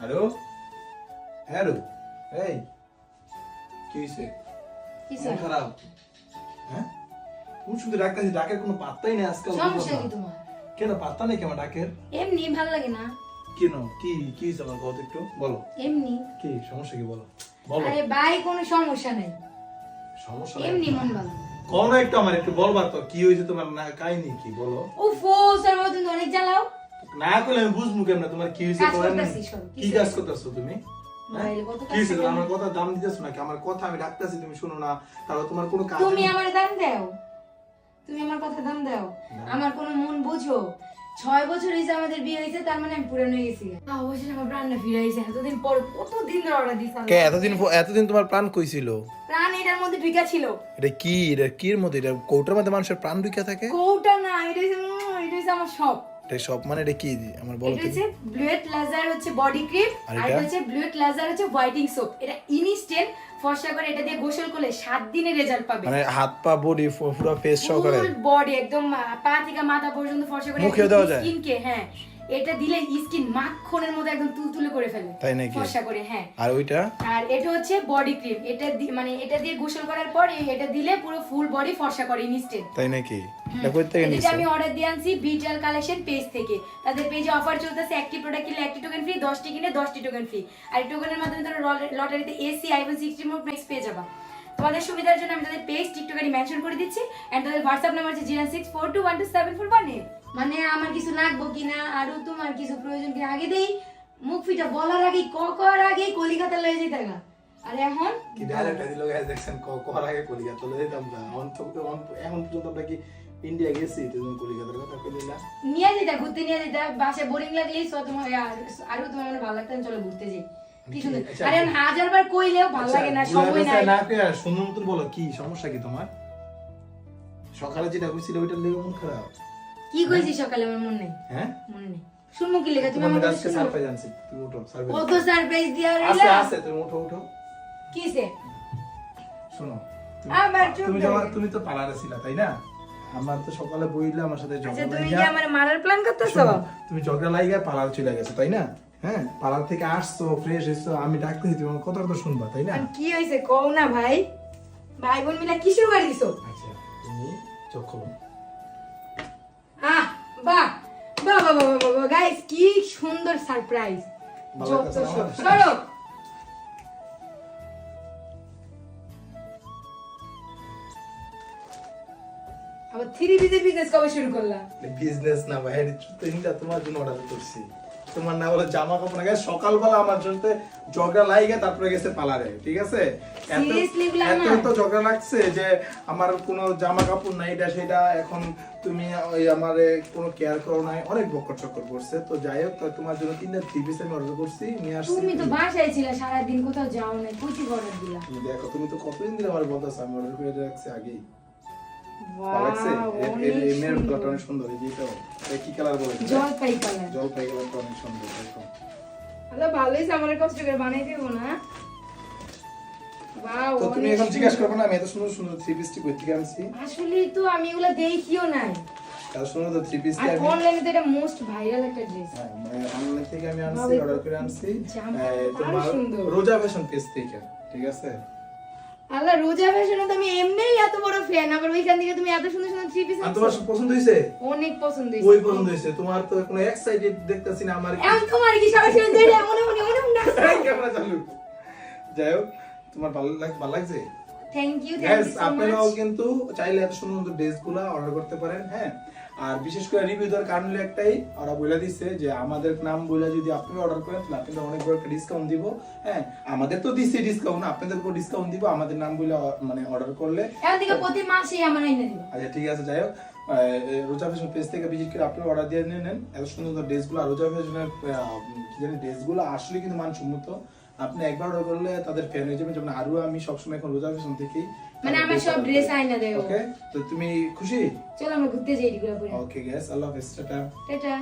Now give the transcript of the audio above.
Hello? Hello? এই কি হয়েছে কি স্যার? খারাপ? হ্যাঁ? কোন শুধু ডাক্তার ডাকের কোনো পাত্তাই নেই আজকাল সমস্যা কি তোমার? কেন পাত্তা নেই কেমন ডাকের? এমনি ভালো লাগে না। কেন? কি কি হয়েছে আমার কথা একটু? বলো। এমনি। কি সমস্যা কি বলো? বলো। আরে ভাই কোনো সমস্যা নাই। সমস্যা। এমনি মন ভালো। কোন একটু আমার একটু বলবা তো কি হয়েছে তোমার না কাহিনী কি বলো। স্যার বাবা তুমি তো অনেক না করলে আমি বুঝব কেমন? তোমার কি হয়েছে। কি কাজ করতেছো তুমি? হ্যাঁ? কি আমার কথা দাম দিতেছো নাকি? আমার কথা আমি ডাকতেছি তুমি শুনো না। তারপর তোমার কোনো কাজ তুমি আমার দাম দাও। তুমি আমার কথা দাম দাও। আমার কোনো মন বুঝো। ছয় বছর হয়েছে আমাদের বিয়ে হয়েছে তার মানে আমি পুরানো হয়ে গেছি। অবশেষে আমার প্রাণটা ফিরে আইছে। এতদিন পর কতদিন ধরে অর্ডার কে এতদিন এতদিন তোমার প্রাণ কইছিল প্রাণ এটার মধ্যে ঢুকা ছিল। এটা কি? এটা কির মধ্যে? এটা কৌটার মধ্যে মানুষের প্রাণ ঢুকে থাকে? কৌটা না এটা এটা আমার সব এটা সব মানে এটা কি আমার বলো এটা হচ্ছে ব্লুয়েট লাজার হচ্ছে বডি ক্রিম আর এটা? হচ্ছে ব্লুয়েট লাজার হচ্ছে হোয়াইটিং সোপ এটা ইনস্ট্যান্ট ফর্সা করে এটা দিয়ে গোসল করলে সাত দিনে রেজাল্ট পাবে। মানে হাত পা বডি পুরো ফেস সহকারে ফুল বডি একদম পা থেকে মাথা পর্যন্ত ফর্সা করে মুখে দেওয়া যায়? স্কিনকে হ্যাঁ। এটা দিলে স্কিন মাখনের মতো একদম তুলতুলে করে ফেলে। তাই নাকি? ফর্সা করে হ্যাঁ। আর ওইটা? আর এটা হচ্ছে বডি ক্রিম এটা মানে এটা দিয়ে গোসল করার পর এটা দিলে পুরো ফুল বডি ফর্সা করে ইনস্ট্যান্ট তাই নাকি? এটা কই থেকে নিছো? আমি অর্ডার দিয়ে আনছি বিটেল কালেকশন পেজ থেকে। তাদের পেজে অফার চলতেছে একটি প্রোডাক্ট কিনলে একটি টোকেন ফ্রি দশটি কিনলে দশটি টোকেন ফ্রি আর এই টোকেনের মাধ্যমে তোমরা লটারিতে এসি আইফোন সিক্সটি মোট ম্যাক্স পেয়ে যাবা। তোমাদের সুবিধার জন্য আমি তাদের পেজ টিকটকারি মেনশন করে দিচ্ছি এন্ড তাদের হোয়াটসঅ্যাপ নাম্বার হচ্ছে zero six four two one two seven four one মানে আমার কিছু লাগবো কিনা আরও তোমার কিছু প্রয়োজন কিনা আগে দেই মুখ ফিটা বলার আগে ক করার আগে কলিকাতা লয়ে যেতে গা আর এখন? কি ডাইরেক্ট দিল গাইস দেখছেন ক- করার আগে কলিকাতা চলে যেতাম না। এখন তো এখন- এখন পর্যন্ত আমরা কি ইন্ডিয়া গেছি? তুমি কলিকাতার কথা কইলি না। নিয়ে যেটা ঘুরতে নিয়ে যেটা বাসায় বোরিং লাগলেই সো তোমার আর- আরও তোমার মনে ভালো লাগতো চলো ঘুরতে যাই। কি আরে এখন হাজার বার কইলেও ভালো লাগে না সময় নাই। না কইয়া সুন্দর মতন বলো কি সমস্যা কি তোমার? সকালে যেটা কইছিল ওইটার লেগে মন খারাপ। কি কইছি সকালে? আমার মনে নেই। হ্যাঁ? মনে নেই। শুনব কি লেখা তুমি কথা আজকে সারপ্রাইজ আনছি। তুমি সারপ্রাইজ কত সারপ্রাইজ দিয়া রইলা আছে তুমি কিসে শোনো তুমি- তো পার্লারে ছিলা তাই না? আমার তো সকালে বইলে আমার সাথে আচ্ছা ঝগড়া তুমি কি আমার মারার প্ল্যান করতেছো? তুমি ঝগড়া লাগিয়া পার্লার চলে গেছো তাই না? হ্যাঁ পার্লার থেকে আসছো ফ্রেশ এসছো আমি ডাকতেছি তুমি আমার কথা শুনবা তাই না? কি হইছে কও না ভাই? ভাই বোন মিলা কি শুরু করে দিছো? আচ্ছা তুমি চোখ খোলো। আহ বাহ বাহ বাহ বাহ বাহ গাইস কি সুন্দর সারপ্রাইজ? সরো আবার থ্রি বিজনেস কবে শুরু করলাম বিজনেস না ভাই তিনটা তোমার জন্য অর্ডার করছি। তোমার না বলে জামা কাপড় না গেছে সকালবেলা আমার জন্য ঝগড়া লাগে তারপরে গেছে পার্লারে ঠিক আছে? এত- তো ঝগড়া লাগছে যে আমার কোনো জামা কাপড় নাই এটা সেটা এখন তুমি ওই আমার কোনো কেয়ার করো নাই অনেক বকর চক্কর করছে। তো যাই হোক তোমার জন্য তিনটা থ্রি পিস আমি অর্ডার করছি নিয়ে আসছি। তুমি তো বাসায় ছিলে সারাদিন কোথাও যাও না কুচি অর্ডার দিলা। দেখো তুমি তো কতদিন দিন আমার বলতেছো আমি অর্ডার করে রাখছি আগেই। ভালো লাগছে? এই মেরুন সুন্দর। কালারটা অনেক সুন্দর। এই যে এটাও। এটা কি কালার বলে জলপাই কালার জলপাই কালারটা অনেক সুন্দর দেখো। আল্লাহ ভালোই আমার কষ্ট করে বানাই দেবো না। তো তুমি এখন জিজ্ঞাসা করবে না আমি এত সুন্দর সুন্দর থ্রি পিসটি কই থেকে আনছি? আসলেই তো আমি এগুলো দেখিও নাই। সুন্দর তো থ্রি আর আমি অনলাইনে তো এটা মোস্ট ভাইরাল একটা ড্রেস অনলাইন থেকে আমি আনছি অর্ডার করে আনছি। জামাটা এই, আরও তোমার রোজা ফ্যাশন পেজ থেকে ঠিক আছে? আল্লাহ রোজা ফ্যাশনে তো আমি এমনিই এত বড় ফ্যান আবার ওইখান থেকে তুমি এত সুন্দর সুন্দর থ্রি পিস আর তোমার পছন্দ হইছে অনেক পছন্দ হইছে ওই হয়েছে পছন্দ হইছে তোমার তো কোনো এক্সাইটেড দেখতাছি না আমার এখন তোমার কি সারা দেয় মনে মনে মনে মনে ক্যামেরা চালু। যাই হোক তোমার ভালো লাগ ভালো লাগছে? থ্যাংক ইউ থ্যাংক আপনারাও কিন্তু চাইলে এত সুন্দর ড্রেসগুলো অর্ডার করতে পারেন হ্যাঁ? আর বিশেষ করে রিভিউ দেওয়ার কারণ হলো একটাই ওরা বলে দিচ্ছে যে আমাদের নাম বলে যদি আপনারা অর্ডার করেন তাহলে আপনাদের অনেক বড় একটা ডিসকাউন্ট দিব হ্যাঁ? আমাদের তো দিচ্ছে ডিসকাউন্ট আপনাদেরকেও ডিসকাউন্ট দিব আমাদের নাম বলে মানে অর্ডার করলে। এখন থেকে প্রতি মাসে আমার এনে দিবা। আচ্ছা ঠিক আছে যাই হোক। রোজা ফ্যাশন পেজ থেকে ভিজিট করে আপনারা অর্ডার দিয়ে নিয়ে নেন এত সুন্দর সুন্দর ড্রেসগুলো আর রোজা ফ্যাশনের কি জানি ড্রেসগুলো আসলে কিন্তু মানসম্মত। আপনি একবার অর্ডার করলে তাদের ফ্যান হয়ে যাবেন। যেমন আরও আমি সবসময় এখন রোজা ফ্যাশন থেকেই মানে আমার সব ড্রেস আইনা দেয়। ওকে তো তুমি খুশি? চলো আমরা ঘুরতে যাই এগুলো পরে ওকে গ্যাস আল্লাহ হাফেজ টাটা। টাটা।